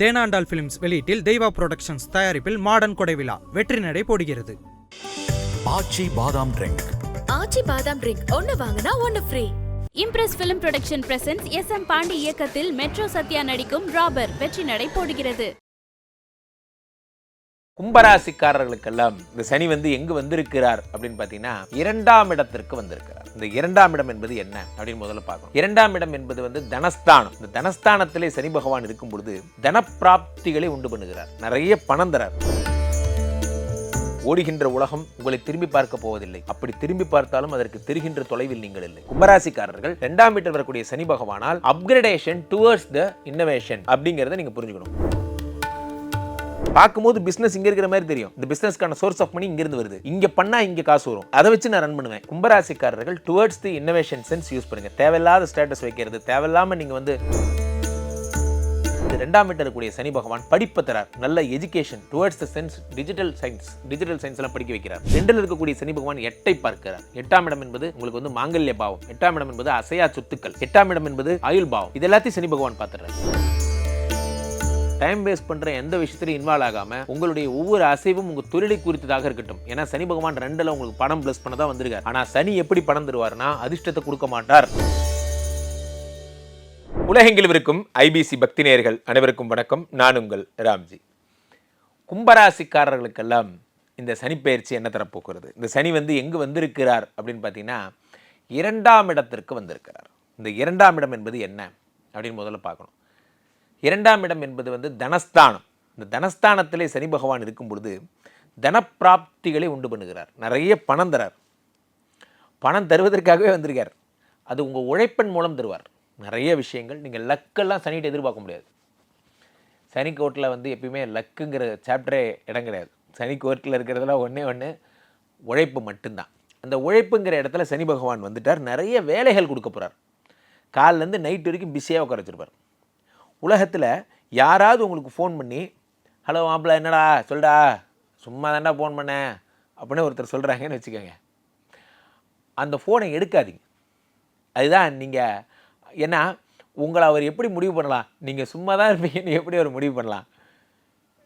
Thenandal films வெளியீட்டில் தெய்வா productions தயாரிப்பில் modern கொடை விழா வெற்றி நடை போடுகிறது. ஆச்சி பாதாம் ட்ரிங்க் ஆச்சி பாதாம் ட்ரிங்க் ஒன்னு வாங்கினா ஒன்னு free impress film production presents S M Pandi இயக்கத்தில் மெட்ரோ சத்யா நடிக்கும் ராபர் வெற்றி நடை போடுகிறது. கும்பராசிக்காரர்களுக்கெல்லாம் இந்த சனி வந்து எங்கு வந்திருக்கிறார் அப்படின்னு பார்த்தீங்கன்னா இரண்டாம் இடத்திற்கு வந்திருக்கிறார். இந்த இரண்டாம் இடம் என்பது என்ன அப்படின்னு முதல்ல பார்க்கணும். இரண்டாம் இடம் என்பது வந்து தனஸ்தானம். இந்த தனஸ்தானத்திலே சனி பகவான் இருக்கும் பொழுது தனப்பிராப்திகளை உண்டு பண்ணுகிறார். நிறைய பணம் தரார். ஓடுகின்ற உலகம் உங்களை திரும்பி பார்க்க போவதில்லை. அப்படி திரும்பி பார்த்தாலும் அதற்கு தெரிகின்ற தொலைவில் நீங்கள் இல்லை. கும்பராசிக்காரர்கள் இரண்டாம் வீட்டில் வரக்கூடிய சனி பகவானால் அப்கிரேடேஷன் டுவர்ட்ஸ் த இன்னோவேஷன் அப்படிங்கிறத நீங்க புரிஞ்சுக்கணும். பார்க்கும்போது பிசினஸ் இங்க இருக்கிற மாதிரி தெரியும். இந்த பிசினஸ்க்கான சோர்ஸ் ஆஃப் மணி இங்க இருந்து வருது. இங்க பண்ணா இங்க காசு வரும். அதை வச்சு நான் ரன் பண்ணுவேன். கும்பராசிக்காரர்கள் towards the innovation sense use பண்ணுங்க. தேவையில்லாத ஸ்டேட்டஸ் வைக்கிறது. தேவையில்லாம நீங்க வந்து ரெண்டாம் வீட்டில் இருக்கக்கூடிய சனி பகவான் படிப்பை தரார். நல்ல education towards the sense digital science digital science எல்லாம் படிக்க வைக்கிறார். ரெண்டில் இருக்கக்கூடிய சனி பகவான் எட்டை பார்க்கிறார். எட்டாம் இடம் என்பது உங்களுக்கு வந்து மாங்கல்ய பாவம். எட்டாம் இடம் என்பது அசையா சொத்துக்கள். எட்டாம் இடம் என்பது ஆயுள் பாவம். இது எல்லாத்தையும் சனி பகவான் பார்த்துறாரு டைம் வேஸ்ட் பண்ற எந்த விஷயத்திலையும் இன்வால்வ் ஆகாம உங்களுடைய ஒவ்வொரு அசைவும் உங்கள் தொழிலை குறித்ததாக இருக்கட்டும். ஏன்னா சனி பகவான் ரெண்டுல உங்களுக்கு பணம் பிளஸ் பண்ண தான் வந்திருக்காரு. ஆனா சனி எப்படி பணம் தருவார்னா அதிர்ஷ்டத்தை கொடுக்க மாட்டார். உலகெங்கிலும் இருக்கும் ஐபிசி பக்தி நேயர்கள் அனைவருக்கும் வணக்கம். நான் உங்கள் ராம்ஜி. கும்பராசிக்காரர்களுக்கெல்லாம் இந்த சனி பயிற்சி என்ன தரப்போக்குறது இந்த சனி வந்து எங்கு வந்திருக்கிறார் அப்படின்னு பார்த்தீங்கன்னா இரண்டாம் இடத்திற்கு வந்திருக்கிறார். இந்த இரண்டாம் இடம் என்பது என்ன? அப்படின்னு முதல்ல பார்க்கணும். இரண்டாம் இடம் என்பது வந்து தனஸ்தானம். இந்த தனஸ்தானத்திலே சனி பகவான் இருக்கும் பொழுது தனப்பிராப்திகளை உண்டு பண்ணுகிறார். நிறைய பணம் தரார். பணம் தருவதற்காகவே வந்திருக்கார். அது உங்கள் உழைப்பின் மூலம் தருவார். நிறைய விஷயங்கள் நீங்கள் லக்கெல்லாம் சனிகிட்ட எதிர்பார்க்க முடியாது. சனி கோர்ட்டில் வந்து எப்பயுமே லக்குங்கிற சாப்டரே இடம் கிடையாது. சனி கோர்ட்டில் இருக்கிறதெல்லாம் ஒன்றே ஒன்று உழைப்பு மட்டும்தான். அந்த உழைப்புங்கிற இடத்துல சனி பகவான் வந்துட்டார். நிறைய வேலைகள் கொடுக்க போகிறார் காலிலேருந்து நைட் வரைக்கும் பிஸியாக உட்கார வச்சிருப்பார். உலகத்தில் யாராவது உங்களுக்கு ஃபோன் பண்ணி ஹலோ மாப்பிள்ள என்னடா? சொல்டா. சும்மா தான்டா ஃபோன் பண்ணேன் அப்படின்னு ஒருத்தர் சொல்கிறாங்கன்னு வச்சுக்கோங்க. அந்த ஃபோனை எடுக்காதீங்க. அதுதான் நீங்கள் ஏன்னா உங்களை அவர் எப்படி முடிவு பண்ணலாம்? நீங்கள் சும்மா தான் இருப்பீங்கன்னு எப்படி அவர் முடிவு பண்ணலாம்?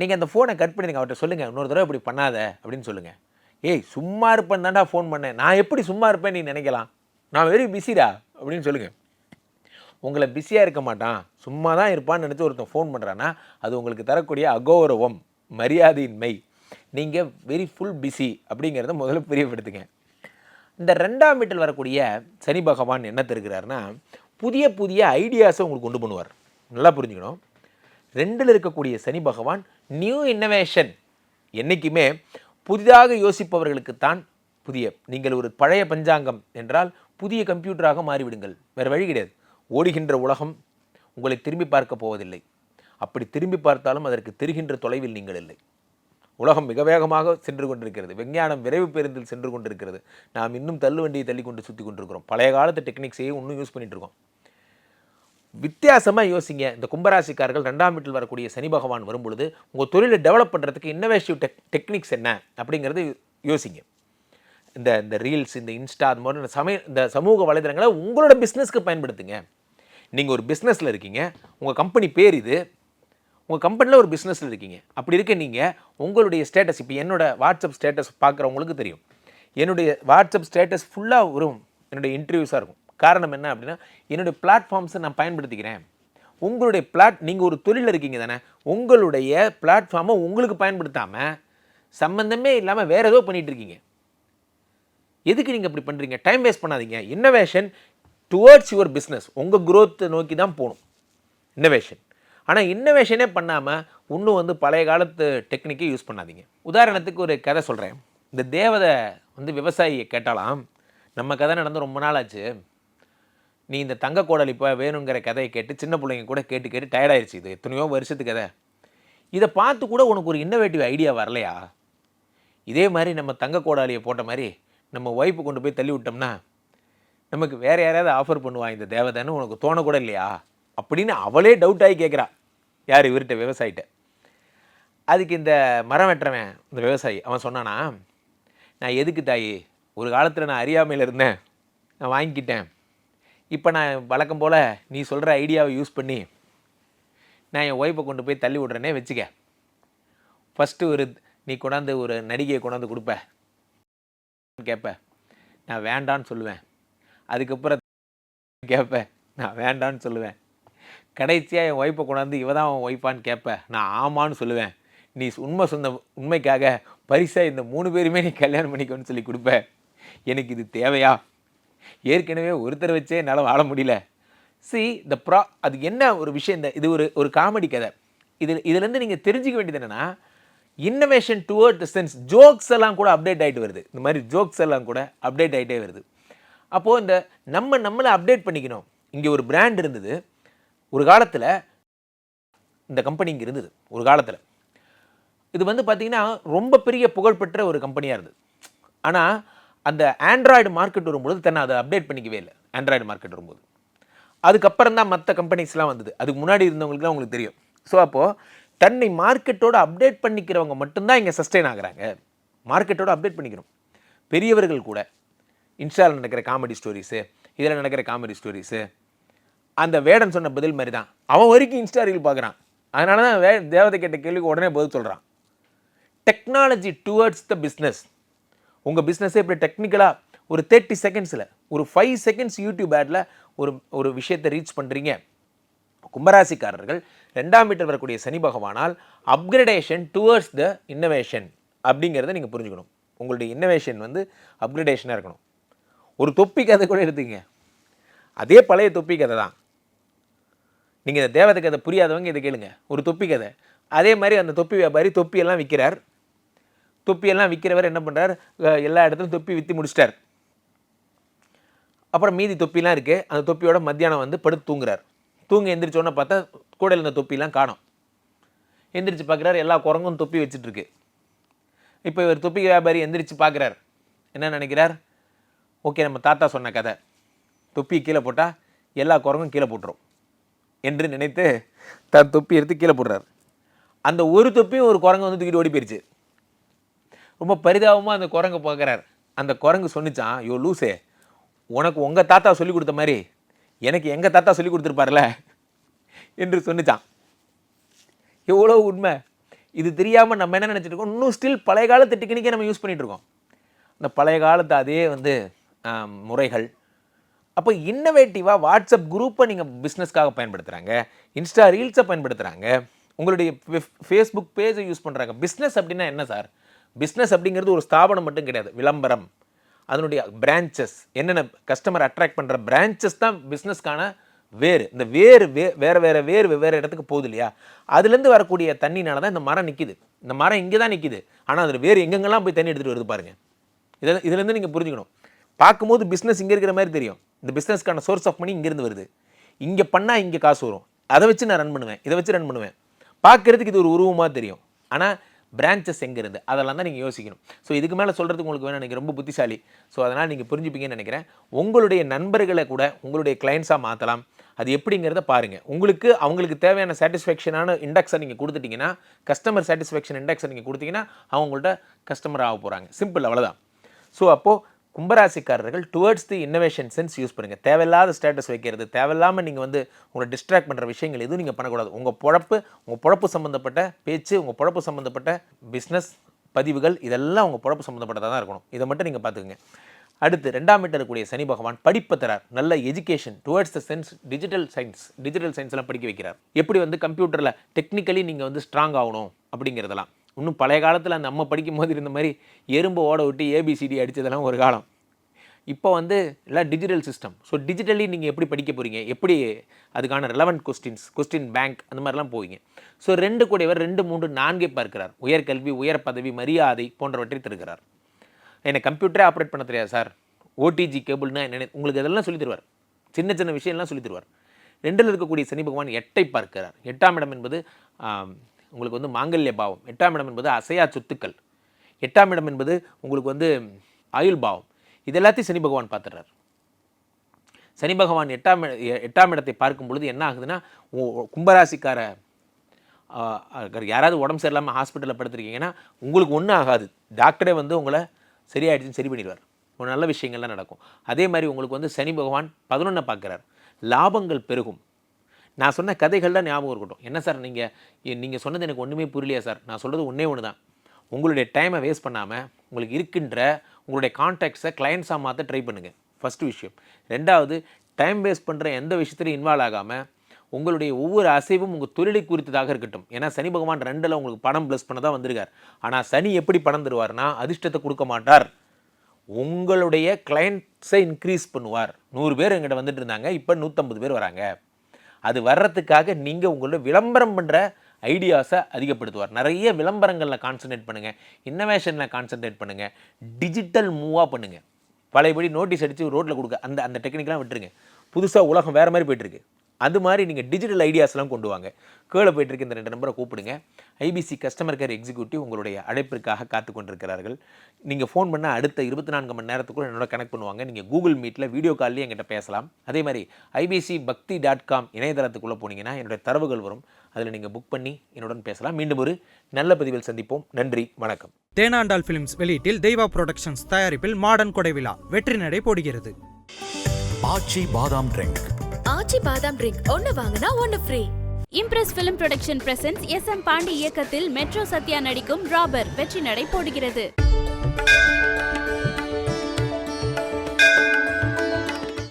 நீங்கள் அந்த ஃபோனை கட் பண்ணிடுங்க அவர்கிட்ட சொல்லுங்கள் இன்னொரு தடவை இப்படி பண்ணாத. அப்படின்னு சொல்லுங்கள் ஏய் சும்மா இருப்பேன் தான்டா ஃபோன் பண்ணேன். நான் எப்படி சும்மா இருப்பேன் நீ நினைக்கலாம்? நான் வெரி பிஸிடா அப்படின்னு சொல்லுங்கள் உங்களை பிஸியாக இருக்க மாட்டான். சும்மா தான் இருப்பான்னு நினச்சி ஒருத்தன் ஃபோன் பண்ணுறான்னா அது உங்களுக்கு தரக்கூடிய அகௌரவம் மரியாதையின்மை. நீங்கள் வெரி ஃபுல் பிஸி அப்படிங்கிறத முதல்ல பிரியப்படுத்துங்க. இந்த ரெண்டாம் வீட்டில் வரக்கூடிய சனி பகவான் என்ன தருகிறாருன்னா புதிய புதிய ஐடியாஸை உங்களுக்கு கொண்டு பண்ணுவார் நல்லா புரிஞ்சுக்கணும். ரெண்டில் இருக்கக்கூடிய சனி பகவான் நியூ இன்னோவேஷன் என்றைக்குமே புதிதாக யோசிப்பவர்களுக்குத்தான் புதிய. நீங்கள் ஒரு பழைய பஞ்சாங்கம் என்றால் புதிய கம்ப்யூட்டராக மாறிவிடுங்கள். வேறு வழி கிடையாது. ஓடுகின்ற உலகம் உங்களை திரும்பி பார்க்க போவதில்லை. அப்படி திரும்பி பார்த்தாலும் அதற்கு தெரிகின்ற தொலைவில் நீங்கள் இல்லை. உலகம் மிக வேகமாக சென்று கொண்டிருக்கிறது. விஞ்ஞானம் விரைவு பேருந்தில் சென்று கொண்டிருக்கிறது. நாம் இன்னும் தள்ளுவண்டியை தள்ளி கொண்டு சுற்றி கொண்டிருக்கிறோம். பழைய காலத்து டெக்னிக்ஸையே இன்னும் யூஸ் பண்ணிட்டு இருக்கோம். வித்தியாசமாக யோசிங்க. இந்த கும்பராசிக்காரர்கள் ரெண்டாம் வீட்டில் வரக்கூடிய சனி பகவான் வரும்பொழுது உங்கள் தொழிலை டெவலப் பண்ணுறதுக்கு இன்னோவேட்டிவ் டெக் டெக்னிக்ஸ் என்ன அப்படிங்கிறது யோசிங்க. இந்த இந்த ரீல்ஸ் இந்த இன்ஸ்டா அது மாதிரி இந்த சமய இந்த சமூக வலைதளங்களை உங்களோட பிஸ்னஸ்க்கு பயன்படுத்துங்க. நீங்கள் ஒரு பிஸ்னஸில் இருக்கீங்க உங்கள் கம்பெனி பேர் இது உங்கள் கம்பெனியில் ஒரு பிஸ்னஸில் இருக்கீங்க. அப்படி இருக்க நீங்கள் உங்களுடைய ஸ்டேட்டஸ் இப்போ என்னோடய வாட்ஸ்அப் ஸ்டேட்டஸ் பார்க்குறவங்களுக்கு தெரியும். என்னுடைய வாட்ஸ்அப் ஸ்டேட்டஸ் ஃபுல்லாக வரும். என்னுடைய இன்டர்வியூஸாக இருக்கும். காரணம் என்ன அப்படின்னா என்னுடைய பிளாட்ஃபார்ம்ஸை நான் பயன்படுத்திக்கிறேன். உங்களுடைய பிளாட் நீங்கள் ஒரு தொழிலில் இருக்கீங்க தானே உங்களுடைய பிளாட்ஃபார்மை உங்களுக்கு பயன்படுத்தாமல் சம்மந்தமே இல்லாமல் வேறு ஏதோ பண்ணிகிட்டு இருக்கீங்க. எதுக்கு நீங்கள் இப்படி பண்ணுறீங்க டைம் வேஸ்ட் பண்ணாதீங்க. இன்னோவேஷன் டுவர்ட்ஸ் யுவர் பிஸ்னஸ் உங்கள் குரோத்தை நோக்கி தான் போகணும். இன்னோவேஷன் ஆனால் இன்னோவேஷனே பண்ணாமல் இன்னும் வந்து பழைய காலத்து டெக்னிக்கை யூஸ் பண்ணாதீங்க. உதாரணத்துக்கு ஒரு கதை சொல்கிறேன் இந்த தேவதை வந்து விவசாயியை கேட்டாலாம் நம்ம கதை நடந்து ரொம்ப நாள் ஆச்சு நீ இந்த தங்க கோடல் இப்போ வேணுங்கிற கதையை கேட்டு சின்ன பிள்ளைங்க கூட கேட்டு கேட்டு டயர்டாயிருச்சு இது எத்தனையோ வருஷத்து கதை. இதை பார்த்து கூட உனக்கு ஒரு இன்னோவேட்டிவ் ஐடியா வரலையா? இதே மாதிரி நம்ம தங்க கோடாலியை போட்ட மாதிரி நம்ம ஒய்ஃபு கொண்டு போய் தள்ளி விட்டோம்னா நமக்கு வேறு யாராவது ஆஃபர் பண்ணுவா இந்த தேவதைன்னு உனக்கு தோணக்கூட இல்லையா? அப்படின்னு அவளே டவுட் ஆகி கேட்குறா. யார் இவர்கிட்ட விவசாயிட்ட அதுக்கு இந்த மரம் வெட்டுறவன் இந்த விவசாயி அவன் சொன்னானா நான் எதுக்கு தாயி ஒரு காலத்தில் நான் அறியாமையில் இருந்தேன் நான் வாங்கிக்கிட்டேன். இப்போ நான் வழக்கம் போல் நீ சொல்கிற ஐடியாவை யூஸ் பண்ணி நான் என் ஒய்ஃபை கொண்டு போய் தள்ளி விட்றேனே வச்சுக்க. ஃபஸ்ட்டு ஒரு நீ கொண்டாந்து ஒரு நடிகையை கொண்டாந்து கொடுப்ப. கேட்ப நான் வேண்டான்னு சொல்லுவேன். அதுக்கப்புறம் கேட்பேன். நான் வேண்டான்னு சொல்லுவேன். கடைசியாக என் ஒய்ஃபை கொண்டாந்து இவ தான் அவன் ஒய்ஃபான்னு கேட்பேன். நான் ஆமான்னு சொல்லுவேன். நீ உண்மை சொன்ன உண்மைக்காக பரிசாக இந்த மூணு பேருமே நீ கல்யாணம் பண்ணிக்கோன்னு சொல்லி கொடுப்ப. எனக்கு இது தேவையா? ஏற்கனவே ஒருத்தர் வச்சே என்னால் வாழ முடியல. சி இந்த ப்ரா அது என்ன ஒரு விஷயம்? இந்த இது ஒரு ஒரு காமெடி கதை. இதில் இதுலேருந்து நீங்கள் தெரிஞ்சுக்க வேண்டியது என்னென்னா இன்னோவேஷன் டுவர்ட் சென்ஸ் ஜோக்ஸ் எல்லாம் கூட அப்டேட் ஆகிட்டு வருது. இந்த மாதிரி ஜோக்ஸ் எல்லாம் கூட அப்டேட் ஆகிட்டே வருது. அப்போது இந்த நம்ம நம்மளை அப்டேட் பண்ணிக்கணும். இங்கே ஒரு பிராண்ட் இருந்தது. ஒரு காலத்தில் இந்த கம்பெனி இங்கே இருந்தது. ஒரு காலத்தில். இது வந்து பார்த்திங்கன்னா ரொம்ப பெரிய புகழ்பெற்ற ஒரு கம்பெனியாக இருந்தது. ஆனால் அந்த ஆண்ட்ராய்டு மார்க்கெட் வரும்போது தன்னை அதை அப்டேட் பண்ணிக்கவே இல்லை. ஆண்ட்ராய்டு மார்க்கெட் வரும்போது. அதுக்கப்புறம் தான் மற்ற கம்பெனிஸ்லாம் வந்தது. அதுக்கு முன்னாடி இருந்தவங்களுக்குலாம் உங்களுக்கு தெரியும். ஸோ அப்போது தன்னை மார்க்கெட்டோட அப்டேட் பண்ணிக்கிறவங்க மட்டும்தான் இங்கே சஸ்டெயின் ஆகிறாங்க. மார்க்கெட்டோட அப்டேட் பண்ணிக்கிறோம். பெரியவர்கள் கூட. இன்ஸ்டாவில் நடக்கிற காமெடி ஸ்டோரிஸு இதில் நடக்கிற காமெடி ஸ்டோரிஸு அந்த வேடன் சொன்ன பதில் மாதிரி தான் அவன் வரைக்கும் இன்ஸ்டா ரீல் பார்க்குறான் அதனால தான் வே தேவதை கேட்ட கேள்விக்கு உடனே பதில் சொல்கிறான் டெக்னாலஜி டுவர்ட்ஸ் த பிஸ்னஸ் உங்கள் பிஸ்னஸே இப்படி டெக்னிக்கலாக ஒரு தேர்ட்டி செகண்ட்ஸில் ஒரு ஃபைவ் செகண்ட்ஸ் யூடியூப் ஆடில் ஒரு ஒரு விஷயத்தை ரீச் பண்ணுறீங்க கும்பராசிக்காரர்கள் ரெண்டாம் மீட்டர் வரக்கூடிய சனி பகவானால் அப்கிரடேஷன் டுவர்ட்ஸ் த இன்னோவேஷன் அப்படிங்கிறத நீங்கள் புரிஞ்சுக்கணும். உங்களுடைய இன்னோவேஷன் வந்து அப்கிரடேஷனாக இருக்கணும். ஒரு தொப்பி கதை கூட எடுத்துங்க. அதே பழைய தொப்பி கதை தான். நீங்கள் இந்த தேவதை கதை புரியாதவங்க இதை கேளுங்க. ஒரு தொப்பி கதை. அதே மாதிரி அந்த தொப்பி வியாபாரி தொப்பியெல்லாம் விற்கிறார் தொப்பியெல்லாம் விற்கிறவர் என்ன பண்ணுறார் எல்லா இடத்துலையும் தொப்பி விற்று முடிச்சிட்டார். அப்புறம் மீதி தொப்பிலாம் இருக்குது அந்த தொப்பியோட மத்தியானம் வந்து படுத்து தூங்குறார். தூங்க எந்திரிச்சோன்னே பார்த்தா கூடையில் இருந்த தொப்பிலாம் காணும். எந்திரிச்சு பார்க்குறாரு எல்லா குரங்கும் தொப்பி வச்சுட்ருக்கு இப்போ இவர் தொப்பி வியாபாரி எந்திரிச்சு பார்க்குறார். என்ன நினைக்கிறார்? ஓகே நம்ம தாத்தா சொன்ன கதை. தொப்பி கீழே போட்டால் எல்லா குரங்கும் கீழே போட்டுரும் என்று நினைத்து தன் தொப்பி எடுத்து கீழே போடுறார். அந்த ஒரு தொப்பியும் ஒரு குரங்கு வந்து தூக்கிட்டு ஓடி போயிடுச்சு ரொம்ப பரிதாபமாக அந்த குரங்கை பார்க்குறார். அந்த குரங்கு சொன்னிச்சான் யோ லூசே உனக்கு உங்கள் தாத்தா சொல்லி கொடுத்த மாதிரி எனக்கு எங்கள் தாத்தா சொல்லி கொடுத்துருப்பார்ல? என்று சொன்னிச்சான் எவ்வளோ உண்மை. இது தெரியாமல் நம்ம என்ன நினச்சிட்டு இருக்கோம்? இன்னும் ஸ்டில் பழைய காலத்து டெக்னிக்கே நம்ம யூஸ் பண்ணிகிட்டு இருக்கோம். இந்த பழைய காலத்து அதே வந்து முறைகள். அப்போ இன்னோவேட்டிவாக வாட்ஸ்அப் குரூப்பை நீங்கள் பிஸ்னஸ்க்காக பயன்படுத்துகிறாங்க இன்ஸ்டா ரீல்ஸை பயன்படுத்துகிறாங்க உங்களுடைய ஃபேஸ்புக் பேஜை யூஸ் பண்ணுறாங்க பிஸ்னஸ் அப்படின்னா என்ன சார் பிஸ்னஸ் அப்படிங்கிறது ஒரு ஸ்தாபனம் மட்டும் கிடையாது. விளம்பரம். அதனுடைய பிரான்ச்சஸ் என்னென்ன கஸ்டமர் அட்ராக்ட் பண்ணுற பிரான்ச்சஸ் தான் பிஸ்னஸ்க்கான வேறு. இந்த வேறு வே வேறு வேறு வேறு வெவ்வேறு இடத்துக்கு போகுது இல்லையா? அதுலேருந்து வரக்கூடிய தண்ணினால தான் இந்த மரம் நிற்கிது இந்த மரம் இங்கே தான் நிற்கிது ஆனால் அதில் வேறு எங்கெங்கெல்லாம் போய் தண்ணி எடுத்துகிட்டு வருது பாருங்கள் இதில் இதுலேருந்து நீங்கள் புரிஞ்சுக்கணும். பார்க்கும்போது பிஸ்னஸ் இங்கே இருக்கிற மாதிரி தெரியும். இந்த பிஸ்னஸ்க்கான சோர்ஸ் ஆஃப் மணி இங்கேருந்து வருது. இங்கே பண்ணால் இங்கே காசு வரும். அதை வச்சு நான் ரன் பண்ணுவேன். இதை வச்சு ரன் பண்ணுவேன். பார்க்குறதுக்கு இது ஒரு உருவமாக தெரியும். ஆனால் பிரான்ச்சஸ் எங்கே இருந்து? அதெல்லாம் தான் நீங்கள் யோசிக்கணும். ஸோ இதுக்கு மேலே சொல்கிறதுக்கு உங்களுக்கு வேணும் எனக்கு ரொம்ப புத்திசாலி. ஸோ அதனால் நீங்கள் புரிஞ்சுப்பீங்கன்னு நினைக்கிறேன். உங்களுடைய நண்பர்களை கூட உங்களுடைய கிளைண்ட்ஸாக மாற்றலாம் அது எப்படிங்கிறத பாருங்கள் உங்களுக்கு அவங்களுக்கு தேவையான சாட்டிஸ்ஃபேக்ஷனான இண்டெக்ஸை நீங்கள் கொடுத்துட்டிங்கன்னா கஸ்டமர் சாட்டிஸ்ஃபேக்ஷன் இண்டெக்ஸை நீங்கள் கொடுத்தீங்கன்னா அவங்கள்ட்ட கஸ்டமர் ஆக போகிறாங்க சிம்பிள் அவ்வளோதான் ஸோ அப்போது கும்பராசிக்காரர்கள் towards the innovation sense use பண்ணுங்கள் தேவையில்லாத ஸ்டேட்டஸ் வைக்கிறது. தேவையில்லாமல் நீங்கள் வந்து உங்களை டிஸ்ட்ராக்ட் பண்ணுற விஷயங்கள் எதுவும் நீங்கள் பண்ணக்கூடாது. உங்கள் பொழப்பு உங்கள் பொழப்பு சம்மந்தப்பட்ட பேச்சு உங்கள் பொழப்பு சம்மந்தப்பட்ட பிஸ்னஸ் பதிவுகள் இதெல்லாம் உங்கள் பொழப்பு சம்மந்தப்பட்டதாக தான் இருக்கணும். இதை மட்டும் நீங்கள் பார்த்துக்குங்க. அடுத்து ரெண்டாம் மீட்டர் இருக்கக்கூடிய சனி பகவான் படிப்பு தரார். நல்ல education towards the sense digital science digital சயின்ஸ்லாம் படிக்க வைக்கிறார். எப்படி வந்து கம்ப்யூட்டரில் டெக்னிக்கலி நீங்கள் வந்து ஸ்ட்ராங் ஆகணும் அப்படிங்கிறதெல்லாம். இன்னும் பழைய காலத்தில் அந்த நம்ம படிக்கும் போது இருந்த மாதிரி எறும்பு ஓட விட்டு ஏபிசிடி அடித்ததெல்லாம் ஒரு காலம். இப்போ வந்து எல்லாம் டிஜிட்டல் சிஸ்டம் ஸோ டிஜிட்டலி நீங்கள் எப்படி படிக்க போகிறீங்க எப்படி அதுக்கான ரெலவெண்ட் கொஸ்டின்ஸ் கொஸ்டின் பேங்க் அந்த மாதிரிலாம் போவீங்க. ஸோ ரெண்டு கூடியவர் ரெண்டு மூன்று நான்கே பார்க்கிறார். உயர்கல்வி உயர் பதவி மரியாதை போன்றவற்றை தருகிறார். எனக்கு கம்ப்யூட்டரே ஆப்ரேட் பண்ண தெரியாது சார். ஓடிஜி கேபிள்னா என்ன உங்களுக்கு அதெல்லாம் சொல்லி தருவார். சின்ன சின்ன விஷயம்லாம் சொல்லித் தருவார். ரெண்டில் இருக்கக்கூடிய சனி பகவான் எட்டை பார்க்கிறார். எட்டாம் இடம் என்பது உங்களுக்கு வந்து மாங்கல்ய பாவம் எட்டாம் இடம் என்பது அசையா சொத்துக்கள். எட்டாம் இடம் என்பது உங்களுக்கு வந்து ஆயுள் பாவம். இது எல்லாத்தையும் சனி பகவான் பார்த்துடுறார். சனி பகவான் எட்டாம் எ- எட்டாம் இடத்தை பார்க்கும் பொழுது என்ன ஆகுதுன்னா கும்பராசிக்கார யாராவது உடம்பு சரியில்லாமல் ஹாஸ்பிட்டலில் படுத்துருக்கீங்கன்னா உங்களுக்கு ஒன்றும் ஆகாது. டாக்டரே வந்து உங்களை சரியாயிடுச்சுன்னு சரி பண்ணிடுவார். ஒரு நல்ல விஷயங்கள்லாம் நடக்கும். அதே மாதிரி உங்களுக்கு வந்து சனி பகவான் பதினொன்றை பார்க்குறார். லாபங்கள் பெருகும். நான் சொன்ன கதைகள்லாம் ஞாபகம் இருக்கட்டும். என்ன சார் நீங்கள் நீங்கள் சொன்னது எனக்கு ஒன்றுமே புரியலையா சார். நான் சொல்கிறது ஒன்றே ஒன்று தான். உங்களுடைய டைமை வேஸ்ட் பண்ணாமல் உங்களுக்கு இருக்கின்ற உங்களுடைய கான்டாக்ட்ஸை கிளைண்ட்ஸாக மாற்ற ட்ரை பண்ணுங்கள் ஃபஸ்ட்டு விஷயம். ரெண்டாவது டைம் வேஸ்ட் பண்ணுற எந்த விஷயத்துலையும் இன்வால்வ் ஆகாமல் உங்களுடைய ஒவ்வொரு அசைவும் உங்கள் தொழிலை குறித்ததாக இருக்கட்டும். ஏன்னா சனி பகவான் ரெண்டில் உங்களுக்கு பணம் ப்ளஸ் பண்ண தான் வந்திருக்கார். ஆனால் சனி எப்படி பணம் தருவார்னா அதிர்ஷ்டத்தை கொடுக்க மாட்டார். உங்களுடைய கிளைண்ட்ஸை இன்க்ரீஸ் பண்ணுவார். நூறு பேர் எங்கிட்ட வந்துட்டு இருந்தாங்க இப்போ நூற்றம்பது பேர் வராங்க. அது வர்றதுக்காக நீங்கள் உங்களோட விளம்பரம் பண்ணுற ஐடியாஸை அதிகப்படுத்துவார். நிறைய விளம்பரங்களில் கான்சன்ட்ரேட் பண்ணுங்கள் இன்னோவேஷனில் கான்சன்ட்ரேட் பண்ணுங்கள் டிஜிட்டல் மூவாக பண்ணுங்கள் பழையபடி நோட்டீஸ் அடித்து ரோட்டில் கொடுக்க அந்த அந்த டெக்னிக்லாம் விட்டுருங்க. புதுசாக உலகம் வேறு மாதிரி போயிட்டுருக்கு அது மாதிரி நீங்கள் டிஜிட்டல் ஐடியாஸ்லாம் கொண்டு வாங்க. கீழே போயிட்டு இருக்க இந்த ரெண்டு நம்பரை கூப்பிடுங்க. ஐபிசி கஸ்டமர் கேர் எக்ஸிக்யூட்டிவ் உங்களுடைய அழைப்பிற்காக காத்து கொண்டிருக்கிறார்கள். நீங்கள் ஃபோன் பண்ணால் அடுத்த இருபத்தி நான்கு மணி நேரத்துக்குள்ள என்னோட கனெக்ட் பண்ணுவாங்க. நீங்கள் கூகுள் மீட்டில் வீடியோ கால்லேயே எங்கிட்ட பேசலாம். அதே மாதிரி ஐபிசி பக்தி டாட் காம் இணையதளத்துக்குள்ளே போனீங்கன்னா என்னுடைய தரவுகள் வரும். அதில் நீங்கள் புக் பண்ணி என்னுடன் பேசலாம். மீண்டும் ஒரு நல்ல பதிவில் சந்திப்போம். நன்றி வணக்கம். தேனாண்டால் பிலிம்ஸ் வெளியீட்டில் தெய்வா புரொடக்ஷன்ஸ் தயாரிப்பில் மாடர்ன் கொடை விழா. வெற்றி நடை போடுகிறது. ஆச்சி பாதாம் ட்ரிங்க் ஆச்சி பாதாம் ட்ரிங்க் ஒன்னு வாங்கினா ஒன்னு free impress film production presents S M Pandi இயக்கத்தில் மெட்ரோ சத்யா நடிக்கும் ராபர் வெற்றி நடை போடுகிறது.